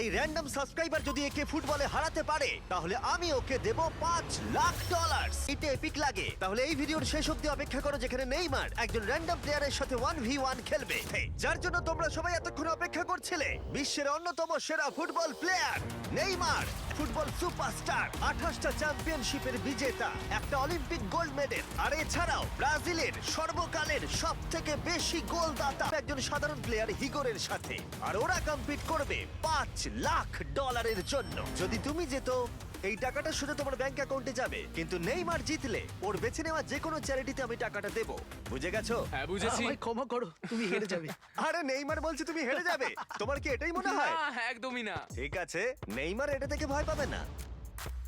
এই random subscriber যদি একে ফুটবলে হারাতে পারে, তাহলে আমি ওকে দেব পাঁচ লাখ ডলার এপিক লাগে। তাহলে এই ভিডিওর শেষ অব্দি অপেক্ষা করো যেখানে নেইমার একজন র্যান্ডম প্লেয়ারের সাথে ওয়ান ভি ওয়ান খেলবে। যার জন্য তোমরা সবাই এতক্ষণ অপেক্ষা করছিলে। বিশ্বের অন্যতম সেরা football player Neymar. Football superstar আঠাশটা চ্যাম্পিয়নশিপের বিজেতা, একটা অলিম্পিক গোল্ড মেডেল আর এছাড়াও ব্রাজিলের সর্বকালের সব থেকে বেশি গোলদাতা, একজন সাধারণ প্লেয়ার হিগোরের সাথে। আর ওরা কম্পিট করবে পাঁচ লাখ ডলারের জন্য। যদি তুমি যেত এই টাকাটা শুধু তোমার ব্যাংক অ্যাকাউন্টে যাবে। কিন্তু নেইমার জিতলে ওর বেছে নেওয়া যে কোনো চ্যারিটিতে আমি টাকাটা দেবো। বুঝে গেছো? হ্যাঁ বুঝেছি। আমায় ক্ষমা করো তুমি হেরে যাবে। আরে নেইমার বলছে তুমি হেরে যাবে। তোমার কি এটাই মনে না হয় একদমই না। ঠিক আছে নেইমার এটা থেকে ভয় পাবে না।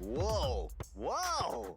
Wow wow.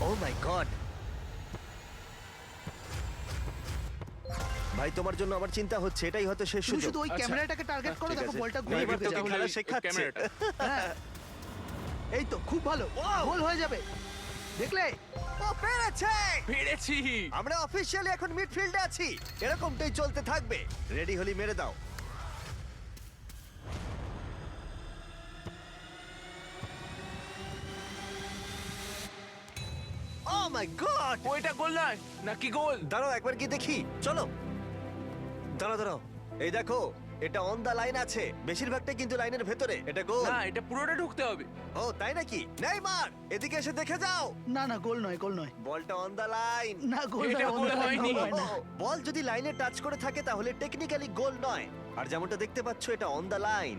ও মাই গড ভাই তোমার জন্য আমার চিন্তা হচ্ছে এটাই হয়তো শেষ তুমি সুযোগ। শুধু ওই আচ্ছা। ক্যামেরাটাকে টার্গেট করো ঠিক দেখো আছে। বলটা গোলে নেইমার ঢুকে তোকে যাবে। খেলা ওই শেখাচ্ছে। ক্যামেরাটা। হ্যাঁ। এই তো খুব ভালো! গোল হয়ে যাবে। দেখলে? ও পেরেছে পেরেছি আমরা অফিসিয়ালি এখন মিডফিল্ডে আছি। এরকমটাই চলতে থাকবে। রেডি হলি মেরে দাও। মাই গড ওইটা গোল নয় নাকি গোল? দাঁড়াও একবার কি দেখি। চলো। দাঁড়াও দাঁড়াও। এই দেখো এটা অন দা লাইন আছে। বেশিরভাগটা কিন্তু লাইনের ভেতরে। এটা গোল। না এটা পুরোটা ঢুকতে হবে। ও তাই নাকি? নেইমার এদিকে এসে দেখে যাও। না না গোল নয় গোল নয়। বলটা অন দা লাইন না গোল এটা নয়, গোল অন্য হয়নি। না। বল যদি লাইনে টাচ করে থাকে তাহলে টেকনিক্যালি গোল নয়। আর যেমনটা দেখতে পাচ্ছ এটা অন দা লাইন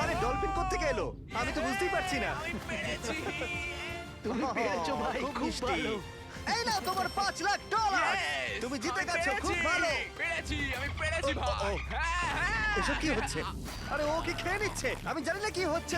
আরে ডলফিন কোত্থেকে এলো? আমি তো বুঝতেই পারছি না। তুমি পেয়েছ ভাই খুব মিষ্টি। ভালো। এই নাও তোমার পাঁচ লাখ ডলার Yes! তুমি জিতে আমি গেছো খুব পেরেছি! ভালো। পেরেছি আমি পেরেছি ও, ও, ভাই। হ্যাঁ হ্যাঁ। এসব কি হচ্ছে? আরে ও কি খেয়ে নিচ্ছে? আমি জানি না কি হচ্ছে